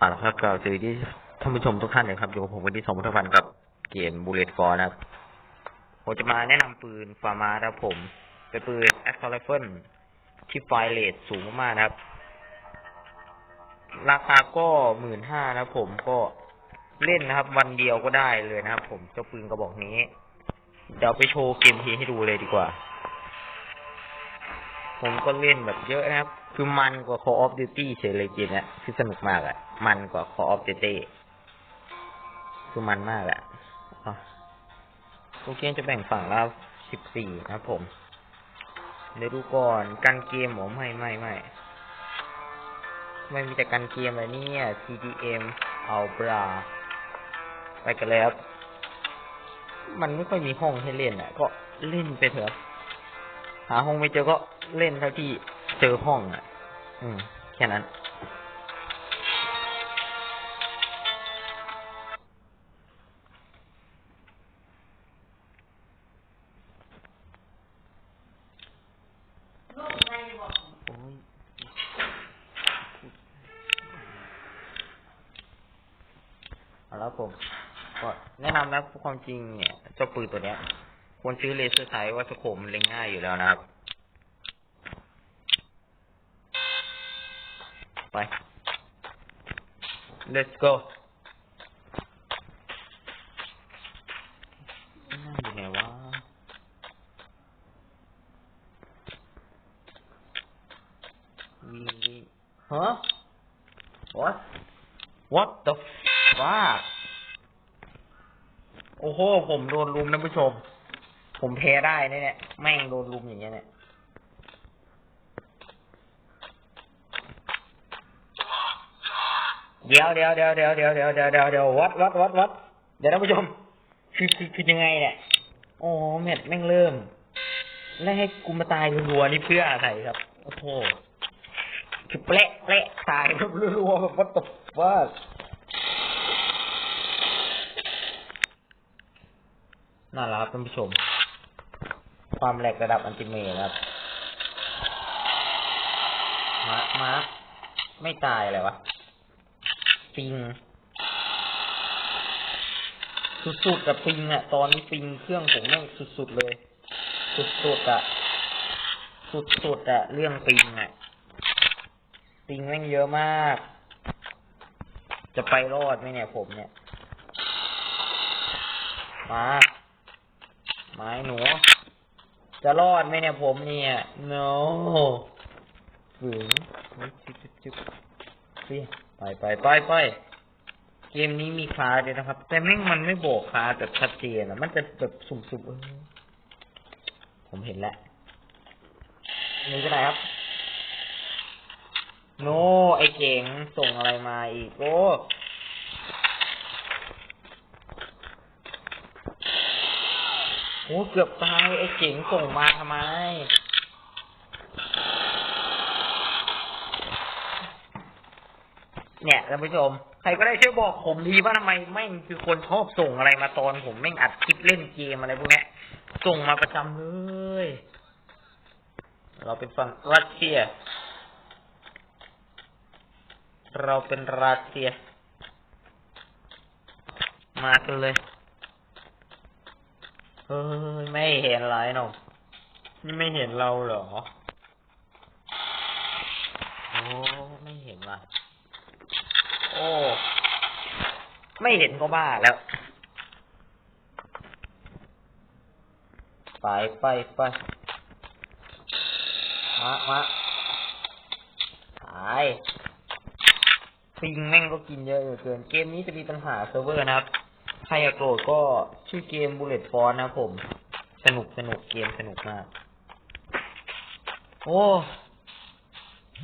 อ่าละครับก็สวัสดีท่านผู้ชมทุกท่านเลยครับอยู่กับผมวันที่สองพันพันกับเกมบูเลตฟอร์นะครับผมจะมาแนะนำปืนฟาร์มาครับผม เป็นปืนแอคทอร์ไรเฟิลที่ไฟเรทสูงมากๆนะครับ ราคาก็หมื่นห้านะผมก็เล่นนะครับ วันเดียวก็ได้เลยนะครับผมเจ้าปืนกระบอกนี้ เดี๋ยวไปโชว์เกมทีให้ดูเลยดีกว่า ผมก็เล่นแบบเยอะนะครับ คือมันกว่า Call of Duty เฉยเลยเกมเนี้ยคือสนุกมากอะมันกว่า Call of Duty คือมันมากอะอะโอเคจะแบ่งฝั่งแล้วสิบสี่นะครับผม เดี๋ยวดูก่อนกันเกมผมไม่ไม่ไม่ไม่มีแต่กันเกมเลยเนี่ย TDM เอาบราไปกันเลยครับ มันไม่ค่อยมีห้องให้เล่นอะ ก็เล่นไปเถอะ หาห้องไม่เจอก็ เล่นเท่าที่เจอห้องอะ อืม แค่นั้น แล้วผมก็แนะนำนะความจริงเนี่ยเจ้าปืนตัวเนี้ยควรซื้อเลเซอร์ไซส์ว่าสโคมมันเล็งง่ายอยู่แล้วนะครับ ไป let's go นั่งอยู่ไหนวะวิ่งวิ่งฮะ what what the fuck โอ้โห ผมโดนลุมนะผู้ชม ผมแพ้ได้แน่เนี่ยแม่งโดนลุมอย่างเงี้ยเนี่ย เดี๋ยวเดี๋ยวเดี๋ยวเดี๋ยวเดี๋ยวเดี๋ยวเดี๋ยวเดี๋ยวเดี๋ยววัดวัดวัดวัดเดี๋ยวท่านผู้ชมคือคือคือยังไงเนี่ยโอ้เม็ดแม่งเริ่ม แล้วให้กูมาตายรัวๆนี่เพื่ออะไรครับโอ้โหคือเปละเปละตายแบบรัวๆแบบวัดตบว่าน่ารักครับท่านผู้ชม ความแหลกระดับอันติเมตครับมามาร์คไม่ตายอะไรวะ ปิง สุดๆกับปิงอะตอนนี้ปิงเครื่องผมแม่งสุดๆเลย สุดๆอะสุดๆอะเรื่องปิงอะปิงแม่งเยอะมาก จะไปรอดไหมเนี่ยผมเนี่ย มาไม้หนู จะรอดไหมเนี่ยผมเนี่ย no ฝืนจุ๊บจุ๊บจุ๊บเฮ้ย ไปไปไปไปเกมนี้มีคลาสด้วยนะครับ แต่แม่งมันไม่บอกคลาสแบบชัดเจนอะมันจะแบบสุ่มๆเออผมเห็นแล้วนี่ก็ได้ครับ โน ไอเจ๋งส่งอะไรมาอีก โอ้โหเกือบตายไอเจ๋งส่งมาทำไม เนี่ยท่านผู้ชมใครก็ได้ช่วยบอกผมทีว่าทำไมแม่งคือคนชอบส่งอะไรมาตอนผมแม่งอัดคลิปเล่นเกมอะไรพวกนี้ส่งมาประจำเลย เราเป็นฝั่งรัสเซีย เราเป็นรัสเซีย มากันเลย เฮ้ย ไม่เห็นไรหนมนี่ไม่เห็นเราเหรอโอ้ ไม่เห็นว่ะ โอ้ ไม่เห็นก็บ้าแล้ว ไปไปไปมามาหายปิงแม่งก็กินเยอะเหลือเกิน เกมนี้จะมีปัญหาเซิร์ฟเวอร์นะครับ ใครอยากโหลดก็ชื่อเกม Bullet f o r นะครับผม สนุกสนุกเกมสนุกมาก โอ้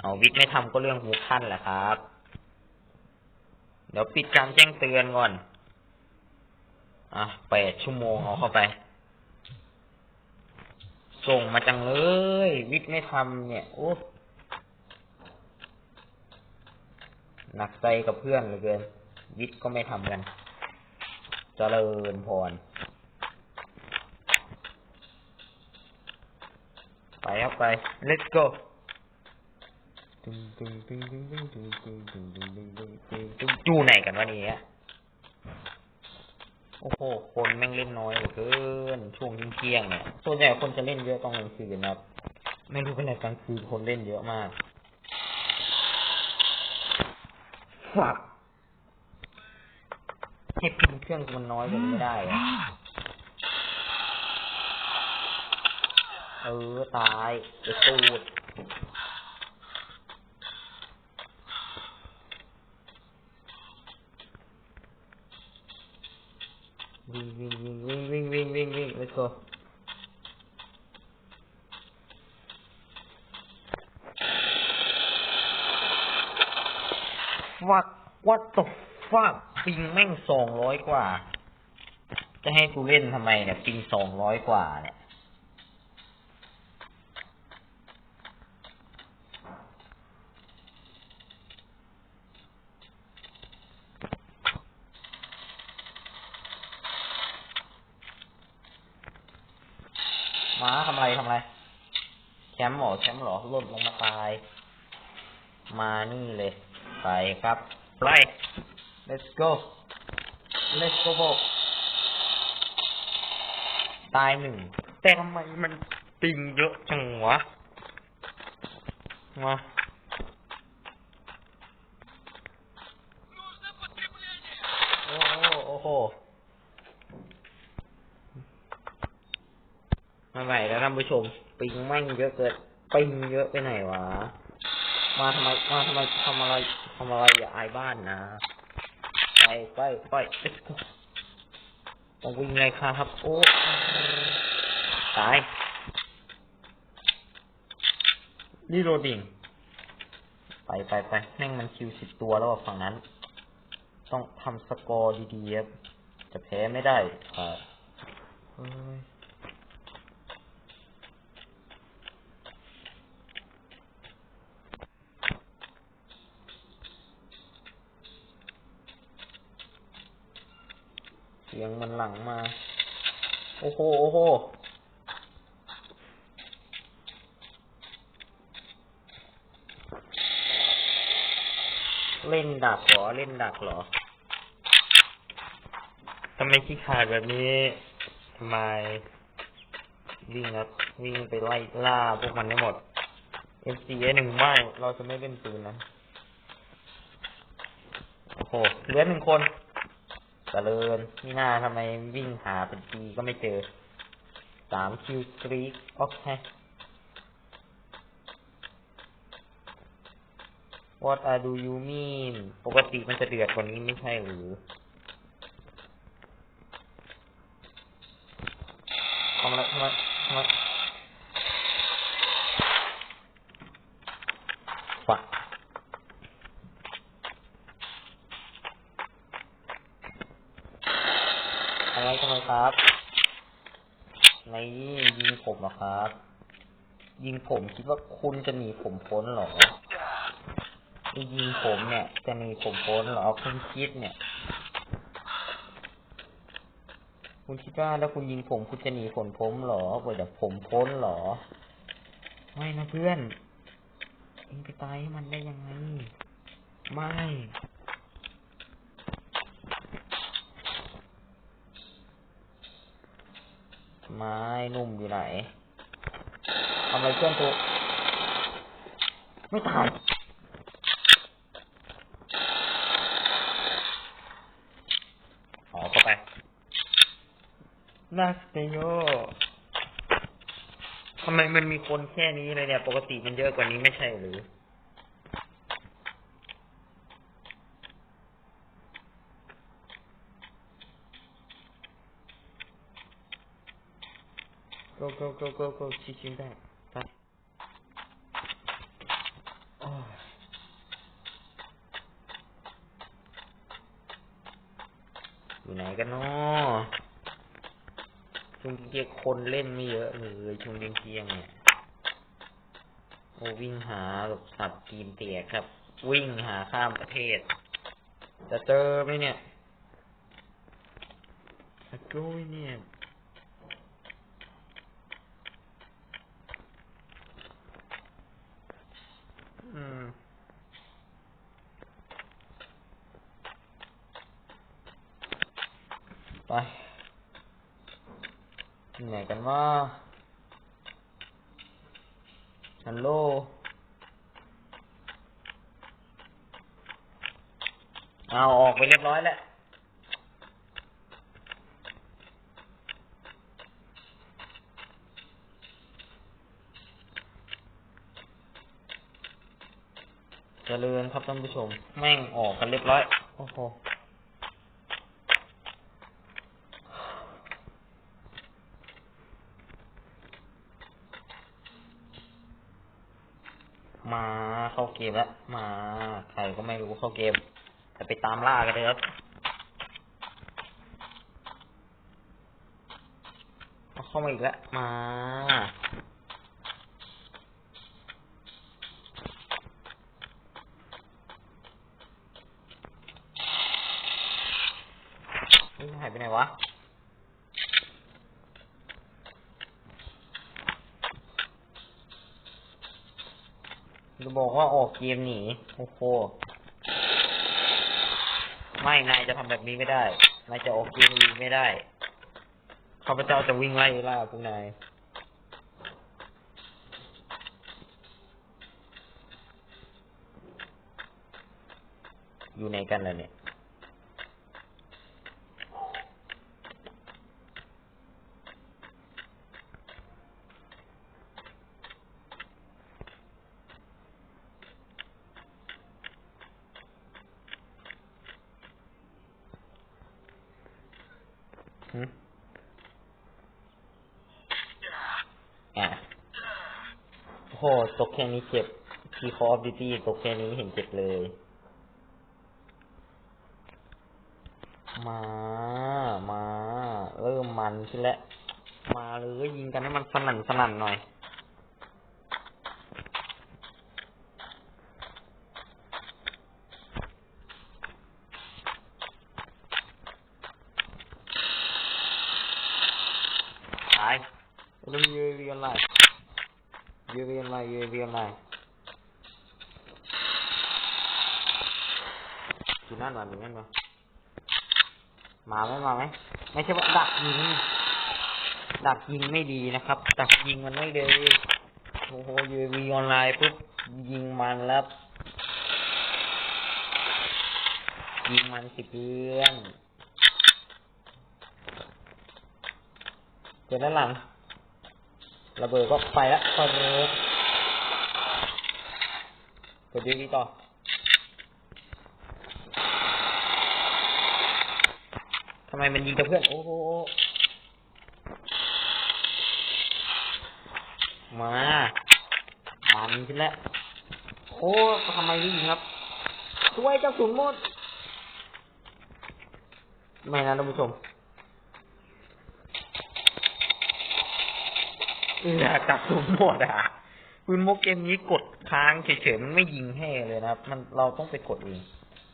เอาวิกไม่ทำก็เรื่องหูขั้นแหละครับเดี๋ยวปิดการแจ้งเตือนก่อน อะแปดชั่วโมงเอาเข้าไป ส่งมาจังเลย วิทย์ไม่ทำเนี่ย โอ้หนักใจกับเพื่อนเหลือเกิน วิทย์ก็ไม่ทำกันจเจริญพร ไปครับไป let's go อยู่ไหนกันวะเนี่ยโอ้โห คนแม่งเล่นน้อยเหลือเกิน ช่วงเที่ยงๆเนี่ย ส่วนใหญ่คนจะเล่นเยอะตอนกลางคืนนะครับ ไม่รู้เป็นไรกลางคืนคนเล่นเยอะมากฝักให้พิมพ์เครื่องมันน้อยกว่านี้ไม่ได้เหรอเออ ตายไอ้ตูด วิ่งวิ่งวิ่งวิ่งวิ่งวิ่งวิ่งวิ่ง let's go ฟัก what the fuck ปิงแม่งสองร้อยกว่า จะให้กูเล่นทำไมเนี่ย ปิงสองร้อยกว่าเนี่ย ม้าทำอะไรทำอะไรแชมป์เหรอแชมป์เหรอหล่นลงมาตาย มานี่เลย ไปครับไป let's go let's go บอกตายหนึ่งแต่ทำไมมันปิงเยอะจังวะมาโอ้โห โอ้โหไม่ไหวแล้วท่านผู้ชม ปิงแม่งเยอะเกินปิงเยอะไปไหนวะ มาทำไมมาทำไมทำอะไรทำอะไรอย่าอายบ้านนะไปไปไปต้องวิ่งเลยครับโอ้ตายนี่โรดิ่งไปไปไปแม่งมันคิวสิบตัวแล้วฝั่งนั้น ต้องทำสกอร์ดีๆครับจะแพ้ไม่ได้ครับเฮ้ย เสียงมันหลังมา โอ้โห โอ้โห เล่นดักหรอ เล่นดักหรอทำไมขี้ขาดแบบนี้ทำไมวิ่งครับวิ่งไปไล่ล่าพวกมันได้หมด MCA หนึ่งไม่เราจะไม่เล่นปืนนะ โอ้โหเหลือหนึ่งคน จริญนี่หน้าทำไมวิ่งหาเป็นปีก็ไม่เจอสามคิวสตรีโอเค What are do you mean ปกติมันจะเดือดกว่านี้ไม่ใช่หรือทำอะไรทำไมทำไมฝักอะไรทำไมครับ ในยิงผมเหรอครับ ยิง ผมคิดว่าคุณจะหนีผมพ้นหรอที่ยิงผมเนี่ย จะหนีผมพ้นหรอคุณคิดเนี่ย คุณคิดว่าถ้าคุณยิงผมคุณจะหนีผลพ้นหรอเปิดแต่ผมพ้นหรอ ไม่นะเพื่อนเองไปตายให้มันได้ยังไง ไม่ไม้นุ่มอยู่ไหน ทำอะไรเพื่อนกูไม่ตายอ๋อเข้าไปนาสเตโยทำไมมันมีคนแค่นี้เลยเนี่ย ปกติมันเยอะกว่านี้ไม่ใช่หรือ go go go go go ชิชิได้ คนเล่นไม่เยอะเลยช่วงเที่ยงเนี่ยโอวิ่งหาสัตว์กีนเตียครับ วิ่งหาข้ามประเทศ จะเจอไหมเนี่ยสักกล้วยเนี่ยอืมไป ที่ไหนกันว่าฮัลโหลเอาออกไปเรียบร้อยแล้วเจริญครับท่านผู้ชม แม่งออกกันเรียบร้อย โอ้โห มา เข้าเกมแล้ว มา ใครก็ไม่รู้เข้าเกมแต่ไปตามล่ากันเลยครับเอาเข้ามาอีกแล้ว มาหายไปไหนวะ จะบอกว่าออกเกมหนี โอ้โห ไม่ นายจะทำแบบนี้ไม่ได้ นายจะออกเกมหนีไม่ได้ ข้าพเจ้าจะวิ่งไล่ล่าพวกนาย อยู่ไหนกันล่ะเนี่ย หึ อะโอ้โห ตกแค่นี้เจ็บคีคอฟดิตี้ตกแค่นี้เห็นเจ็บเลย มา มา เริ่มมันขึ้นแล้ว มาเลยยิงกันให้มันสนั่นสนั่นหน่อย ตายแล้วมี UAV ออนไลน์ UAV ออนไลน์ UAV ออนไลน์อยู่ นั่นวะอยู่นั่นวะมาไหมมาไหมไม่ใช่ว่าดักยิงดักยิงไม่ดีนะครับดักยิงมันไม่ดีโอ้โห UAV ออนไลน์ปุ๊บยิงมันแล้วยิงมันสิเพื่อนเจอด้านหลังระเบิดก็ไปล้วก็เรกดดีดีต่อ ทำไมมันยิงกับเพื่อน โอ้โหมา มันขึ้นแล้ว โอ้ทำไมไม่ยิงครับช่วยเจ้าสุนมดไม่นะท่านผู้ชมเออจับสุนมดอะปืนโมกเกมนี้กดค้างเฉยๆมันไม่ยิงให้เลยนะครับ มันเราต้องไปกดเอง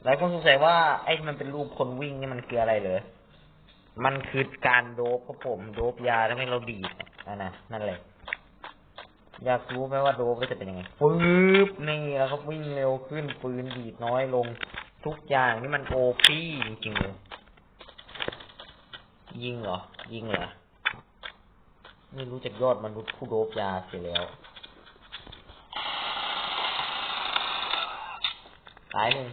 หลายคนสงสัยว่าไอ้มันเป็นรูปคนวิ่งนี่มันคืออะไรเหรอ มันคือการโดบครับผมโดบยาทำให้เราดีดอะนะนั่นเลย อยากรู้ไหมว่าโดบจะเป็นยังไงปึ๊บนี่แล้วก็วิ่งเร็วขึ้นปืนดีดน้อยลง ทุกอย่างนี่มันโอปี้จริงๆเลยยิงเหรอ ยิงเหรอไม่รู้จักยอดมนุษย์ผู้โดบยาเสียแล้วตายเลย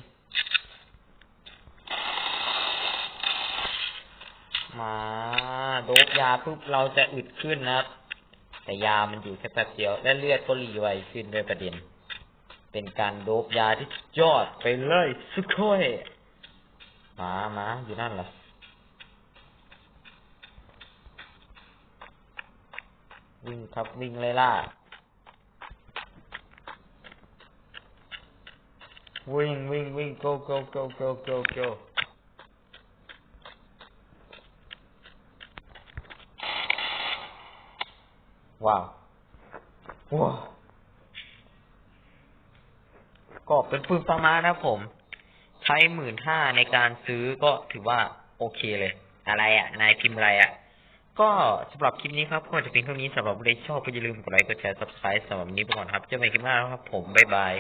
มาโดบยาปุ๊บเราจะอึดขึ้นนะครับ แต่ยามันอยู่แค่แป๊บเดียว และเลือดก็รีไวขึ้นด้วยประเด็น เป็นการโดบยาที่ยอดไปเลยสุดค่อยมามาอยู่นั่นเหรอวิ่งครับวิ่งเลยล่ะวิ่งวิ่งวิ่ง go go go go go go ว้าวว้าวก็เป็นปืนประมาณนะผม ใช้หมื่นห้าในการซื้อก็ถือว่าโอเคเลย อะไรอะ นายพิมพ์อะไรอะ ก็สำหรับคลิปนี้ครับก็จะเป็นเท่านี้สำหรับใครชอบก็อย่าลืมกดไลค์กดแชร์ subscribe สำหรับนี้ไปก่อนครับเจอกันใหม่คลิปหน้าครับผม บ๊ายบาย